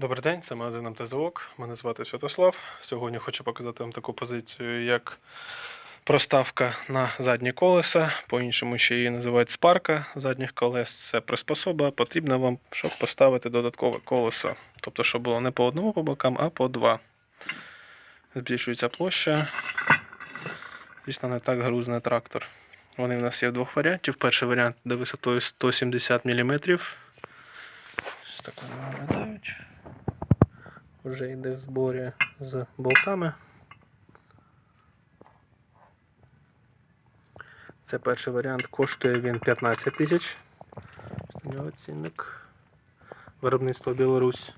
Добрий день, це магазин МТЗОК. Мене звати Святослав. Сьогодні хочу показати вам таку позицію, як проставка на задні колеса. По-іншому ще її називають спарка задніх колес. Це приспособа. Потрібна вам, щоб поставити додаткове колесо. Тобто, щоб було не по одному по бокам, а по два. Збільшується площа. Звісно, не так грузний трактор. Вони в нас є в двох варіантів. Перший варіант де висотою 170 мм. Ось так. Вже йде в зборі з болтами. Це перший варіант, коштує він 15 тисяч. Ось нього цінник. Виробництво Білорусь.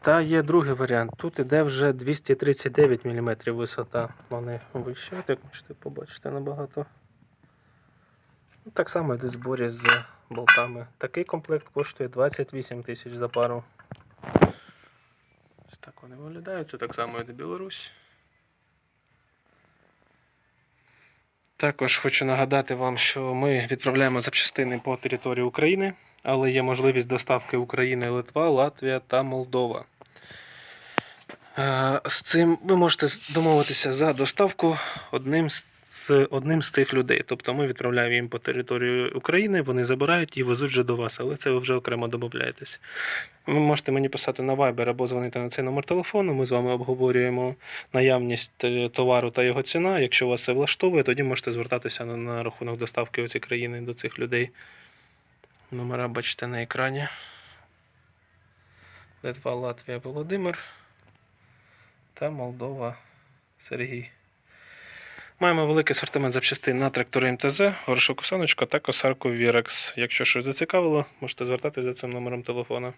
Та є другий варіант. Тут іде вже 239 мм висота. Вони вищі, як можете побачити набагато. Так само йде зборі з болтами. Такий комплект коштує 28 тисяч за пару. Вони виглядають. Це так само йде Білорусь. Також хочу нагадати вам, що ми відправляємо запчастини по території України, але є можливість доставки України, Литва, Латвія та Молдова. Е, З цим ви можете домовитися за доставку одним з з одним з цих людей. Тобто ми відправляємо їм по території України, вони забирають і везуть вже до вас, але це ви вже окремо домовляєтесь. Ви можете мені писати на Viber або дзвонити на цей номер телефону. Ми з вами обговорюємо наявність е, товару та його ціна. Якщо вас це влаштовує, тоді можете звертатися на, на рахунок доставки у ці країни до цих людей. Номера бачите на екрані. Литва, Латвія, Володимир та Молдова Сергій. Маємо великий асортимент запчастин на трактори МТЗ, горшок Сонечко та косарку Вірекс. Якщо щось зацікавило, можете звертатися за цим номером телефона.